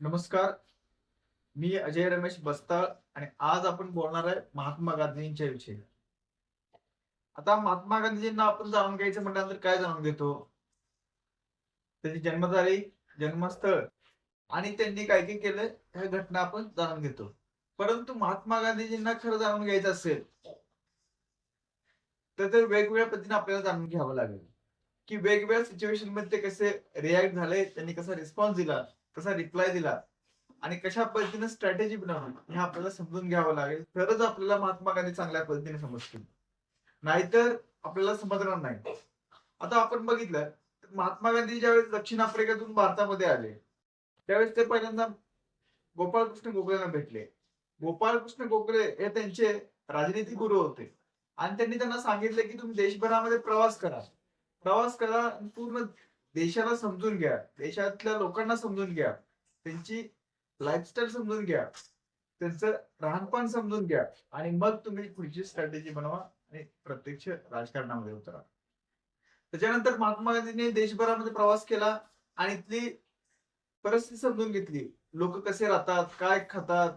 नमस्कार. मी अजय रमेश बस्ताळ आणि आज आपण बोलणार आहे महात्मा गांधींच्या विषयी. आता महात्मा गांधीजींना आपण जाणून घ्यायचं म्हटल्यानंतर काय जाणून घेतो? त्यांची जन्मतारीख जन्मस्थळ आणि त्यांनी काय काय केलं ह्या घटना आपण जाणून घेतो. परंतु महात्मा गांधीजींना खरं जाणून घ्यायचं असेल तर ते वेगवेगळ्या पद्धतीने आपल्याला जाणून घ्यावं लागेल. की वेगवेगळ्या सिच्युएशनमध्ये ते कसे रिॲक्ट झाले त्यांनी कसा रिस्पॉन्स दिला कसा रिप्लाय दिला. आणि कशा पद्धतीने स्ट्रॅटेजी बनवली हे आपल्याला समजून घ्यावं लागेल. तरच आपल्याला महात्मा गांधी चांगल्या पद्धतीने समजतील. नाहीतर आपल्याला समजणार नाही. आता आपण बघितलं महात्मा गांधी ज्यावेळेस दक्षिण आफ्रिकेतून भारतामध्ये आले त्यावेळेस ते पहिल्यांदा गोपाळकृष्ण गोखलेंना भेटले. गोपाळकृष्ण गोखले हे त्यांचे राजनीती गुरु होते. आणि त्यांनी त्यांना सांगितले की तुम्ही देशभरामध्ये प्रवास करा. प्रवास करा आणि पूर्ण देशाला समजून घ्या. देशातल्या लोकांना समजून घ्या. त्यांची लाईफस्टाईल समजून घ्या. त्यांचं राहणपण समजून घ्या. आणि मग तुम्ही पुढची स्ट्रॅटेजी बनवा आणि प्रत्यक्ष राजकारणामध्ये उतरा. त्याच्यानंतर महात्मा गांधींनी देशभरामध्ये प्रवास केला आणि इथली परिस्थिती समजून घेतली. लोक कसे राहतात काय खातात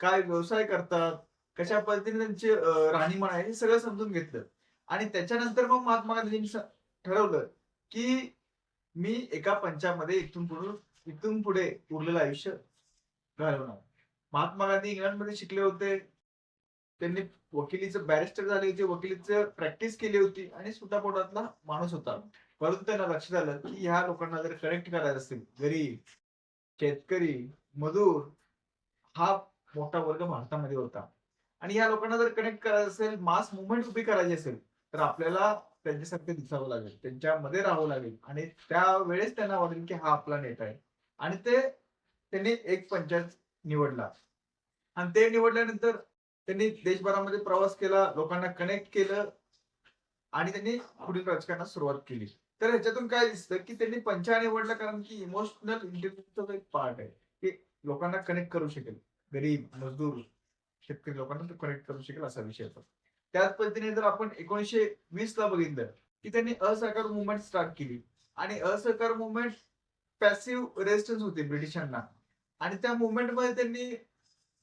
काय व्यवसाय करतात कशा पद्धतीने त्यांचे राहणीमान आहे हे सगळं समजून घेतलं. आणि त्याच्यानंतर मग महात्मा गांधींनी ठरवलं की मी एका पंचामध्ये इथून पुढे इथून पुढे उरलेलं आयुष्य घालवणार. महात्मा गांधी इंग्लंडमध्ये शिकले होते. त्यांनी वकिलीचं बॅरिस्टर झाले होते वकिलीचं प्रॅक्टिस केली होती आणि सुटापोटातला माणूस होता. परंतु त्यांना लक्षात आलं की ह्या लोकांना जर कनेक्ट करायचं असेल गरीब शेतकरी मजूर हा मोठा वर्ग भारतामध्ये होता. आणि या लोकांना जर कनेक्ट करायचं असेल मास मुवमेंट उभी करायची असेल तर आपल्याला त्यांच्यासारखे दिसावं लागेल त्यांच्यामध्ये राहावं लागेल. आणि त्यावेळेस त्यांना वाटेल की हा आपला नेता आहे. आणि ते त्यांनी एक पंचायत निवडला. आणि ते निवडल्यानंतर त्यांनी देशभरामध्ये प्रवास केला लोकांना कनेक्ट केलं आणि त्यांनी पुढील राजकारणात सुरुवात केली. तर ह्याच्यातून काय दिसतं की त्यांनी पंचायत निवडला कारण की इमोशनल इंटेलिजन्सचा एक पार्ट आहे. की लोकांना कनेक्ट करू शकेल. गरीब मजदूर शेतकरी लोकांना तो कनेक्ट करू शकेल असा विषय होता. त्याच पद्धतीने जर आपण एकोणीसशे वीस ला बघितलं की त्यांनी असहकार मुवमेंट स्टार्ट केली. आणि असहकार मुवमेंट पॅसिव्ह रेजिस्टन्स होते ब्रिटिशांना. आणि त्या मुवमेंटमध्ये त्यांनी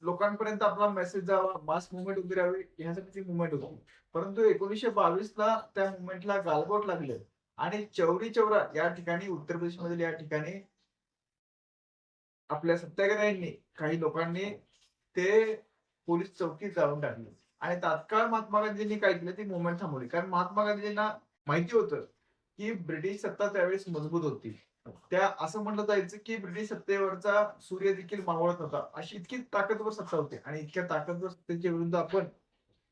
लोकांपर्यंत आपला मेसेज जावा मास मुवमेंट उभी राहावी यासाठी ती मुवमेंट होती. परंतु एकोणीसशे बावीस ला त्या मुवमेंटला गालबोट लागले. आणि चौरी चौरा या ठिकाणी उत्तर प्रदेश मधील या ठिकाणी आपल्या सत्याग्रह्यांनी काही लोकांनी ते पोलीस चौकीत जाऊन टाकले. आणि तात्काळ महात्मा गांधींनी काय केलं? ती मुवमेंट थांबवली. कारण महात्मा गांधींना माहिती होतं की ब्रिटिश सत्ता त्यावेळेस मजबूत होती. त्या असं म्हणलं जायचं की ब्रिटिश सत्तेवरचा सूर्य देखील मावळत होता. अशी इतकी ताकदवर सत्ता होती. आणि इतक्या ताकदवर सत्तेच्या विरुद्ध आपण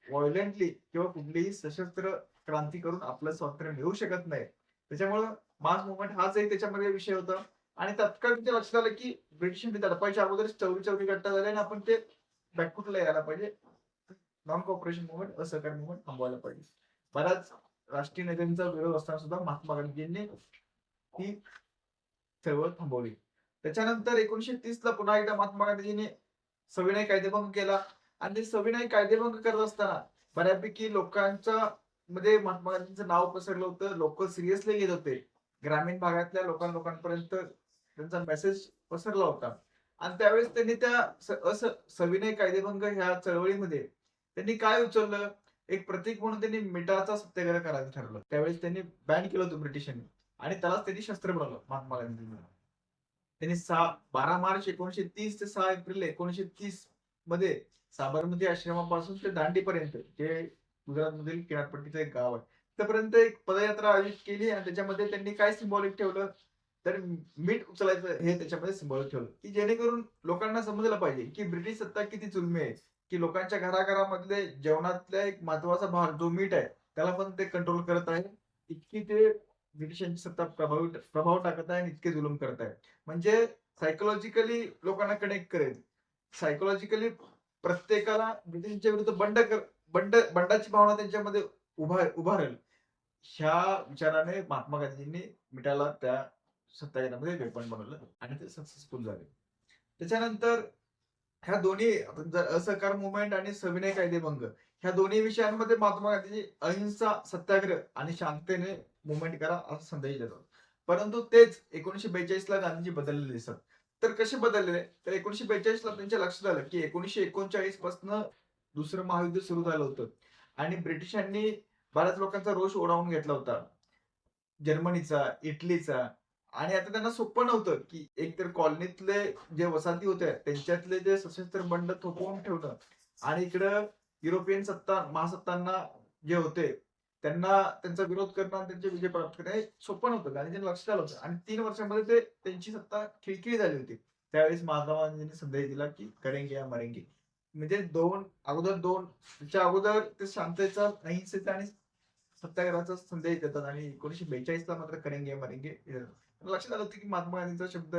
व्हायलेंटली किंवा कुठलीही सशस्त्र क्रांती करून आपलं स्वातंत्र्य मिळू शकत नाही. त्याच्यामुळं मास मुवमेंट हाच एक त्याच्यामध्ये विषय होता. आणि तत्काळ तिथे म्हणजे लक्षात आलं की ब्रिटिशांनी दडपायच्या अगोदर चौरी चौरी गट्टा झाले आणि आपण ते बॅकफुटला यायला पाहिजे. नॉन कॉपरेशन मुवमेंट असहकार मुवमेंट थांबवायला पाहिजे बऱ्याच राष्ट्रीय नेत्यांचा विरोध असताना सुद्धा महात्मा गांधींनी ही चळवळ थांबवली. त्याच्यानंतर एकोणीशे तीस ला पुन्हा एकदा महात्मा गांधीजींनी सविनय कायदेभंग केला. आणि सविनय कायदेभंग करत असताना बऱ्यापैकी लोकांच्या मध्ये म्हणजे महात्मा गांधींचं नाव पसरलं होतं. लोक सिरियसली घेत होते. ग्रामीण भागातल्या लोकां लोकांपर्यंत त्यांचा मेसेज पसरला होता. आणि त्यावेळेस त्यांनी त्या असं सविनय कायदेभंग ह्या चळवळीमध्ये त्यांनी काय उचललं? एक प्रतीक म्हणून त्यांनी मिठाचा सत्याग्रह करायचं ठरवलं. त्यावेळेस त्यांनी बॅन केलं होतं ब्रिटिशांनी. आणि त्यालाच त्यांनी शस्त्र बनवलं महात्मा गांधींनी त्यांनी सहा बारा मार्च एकोणीशे तीस ते सहा एप्रिल एकोणीशे तीसमध्ये साबरमती आश्रमापासून ते दांडीपर्यंत जे गुजरात मधील किनारपट्टीचं एक गाव आहे तिथपर्यंत एक पदयात्रा आयोजित केली आणि त्याच्यामध्ये त्यांनी काय सिम्बॉलिक ठेवलं? तर मीठ उचलायचं हे त्याच्यामध्ये सिम्बॉलिक ठेवलं. की जेणेकरून लोकांना समजलं पाहिजे की ब्रिटिश सत्ता किती जुलमी आहे. की लोकांच्या घराघरामधले जेवणातला एक महत्त्वाचा भाग जो मीठ आहे त्याला पण ते कंट्रोल करत आहे. इतकी ते ब्रिटिशांची सत्ता प्रभावी प्रभाव टाकत आहे आणि इतके जुलूम करत आहे. म्हणजे सायकोलॉजिकली लोकांना कनेक्ट करेल. सायकोलॉजिकली प्रत्येकाला ब्रिटिशांच्या विरुद्ध बंड कर बंड बंडाची भावना त्यांच्यामध्ये उभा उभारेल ह्या विचाराने महात्मा गांधींनी मिठाला त्या सत्याग्रहामध्ये वेपण बनवलं आणि ते सक्सेसफुल झाले. त्याच्यानंतर ह्या दोन्ही जर असहकार मुवमेंट आणि सविनय कायदेभंग ह्या दोन्ही विषयांमध्ये महात्मा गांधीजी अहिंसा सत्याग्रह आणि शांततेने मुवमेंट करा असा संदेश देतात. परंतु तेच एकोणीशे बेचाळीस ला गांधीजी बदललेले दिसतात तर कसे बदलले? तर एकोणीशे बेचाळीस ला त्यांच्या लक्षात आलं की एकोणीशे एकोणचाळीसपासून दुसरं महायुद्ध सुरू झालं होतं. आणि ब्रिटिशांनी बऱ्याच लोकांचा रोष ओढावून घेतला होता. जर्मनीचा इटलीचा आणि आता त्यांना सोपं नव्हतं की एकतर कॉलनीतले जे वसाहती होत्या त्यांच्यातले जे सशस्त्र बंड थोपवून ठेवणं. आणि इकडं युरोपियन सत्ता महासत्तांना जे होते त्यांना त्यांचा विरोध करणं आणि त्यांचे विजय प्राप्त करणं हे सोपं नव्हतं. गांधीजींना लक्षात आलं होतं. आणि तीन वर्षांमध्ये ते त्यांची सत्ता खिळखिळी झाली होती. त्यावेळेस महात्मा गांधींनी संदेश दिला की करेंगे या मरेंगे. म्हणजे दोन अगोदर दोन त्याच्या अगोदर ते शांततेचा अहिंसेचा आणि सत्याग्रहाचा संदेश देतात. आणि एकोणीशे बेचाळीस ला मात्र करेंगे मरेंगे लक्षात आलं होतं की महात्मा गांधींचा शब्द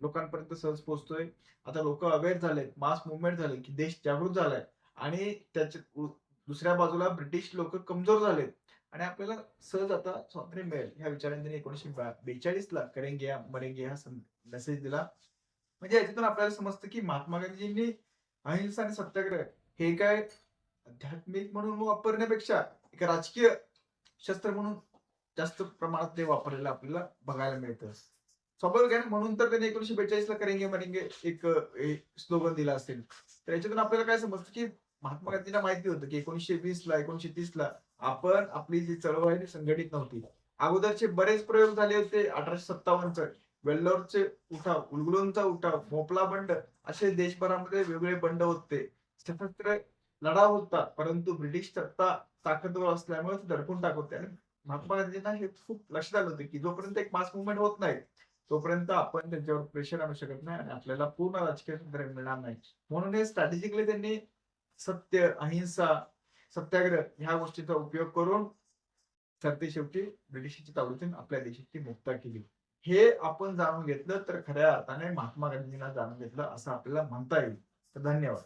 लोकांपर्यंत सहज पोहोचतोय. आता लोक अवेअर झालेत मास मुवमेंट झाले की देश जागृत झालाय. आणि त्याच्या दुसऱ्या बाजूला ब्रिटिश लोक कमजोर झालेत. आणि आपल्याला सहज आता स्वातंत्र्य मिळेल. ह्या विचाराने त्यांनी एकोणीशे बेचाळीस ला करेंगे या मरेंगे हा मेसेज दिला. म्हणजे याच्यातून आपल्याला समजतं की महात्मा गांधीजींनी अहिंसा आणि सत्याग्रह हे काय आध्यात्मिक म्हणून वापरण्यापेक्षा एक राजकीय शस्त्र म्हणून जास्त प्रमाणात ते वापरलेलं आपल्याला बघायला मिळतं. स्वाभाविक आहे म्हणून तर त्यांनी एकोणीशे बेचाळीस ला करेंगे मरेंगे एक स्लोगन दिला असेल. तर याच्यातून आपल्याला काय समजतं की महात्मा गांधींना माहिती होतं की एकोणीशे वीस ला एकोणीशे तीस ला आपण आपली जी चळवळ आहे ती संघटित नव्हती. अगोदरचे बरेच प्रयोग झाले होते अठराशे सत्तावन्नचे. वेल्लोरचे उठाव उलगुलूंचा उठाव मोपला बंड असे देशभरामध्ये वेगवेगळे बंड होते. सशस्त्र लढा होता परंतु ब्रिटिश सत्ता ताकदवर असल्यामुळे ते दडपून टाकत होते. आणि महात्मा गांधींना हे खूप लक्षात आलं होतं की जोपर्यंत एक मास मुवमेंट होत नाही तोपर्यंत आपण त्यांच्यावर प्रेशर आणू शकत नाही आणि आपल्याला पूर्ण राजकीय स्वातंत्र्य मिळणार नाही. म्हणून हे स्ट्रॅटेजिकली त्यांनी सत्य अहिंसा सत्याग्रह ह्या गोष्टीचा उपयोग करून सरते शेवटी ब्रिटिशांच्या तावडीतून आपल्या देशाची मुक्ता केली. हे आपण जाणून घेतलं तर खऱ्या अर्थाने महात्मा गांधींना जाणून घेतलं असं आपल्याला म्हणता येईल. तर धन्यवाद.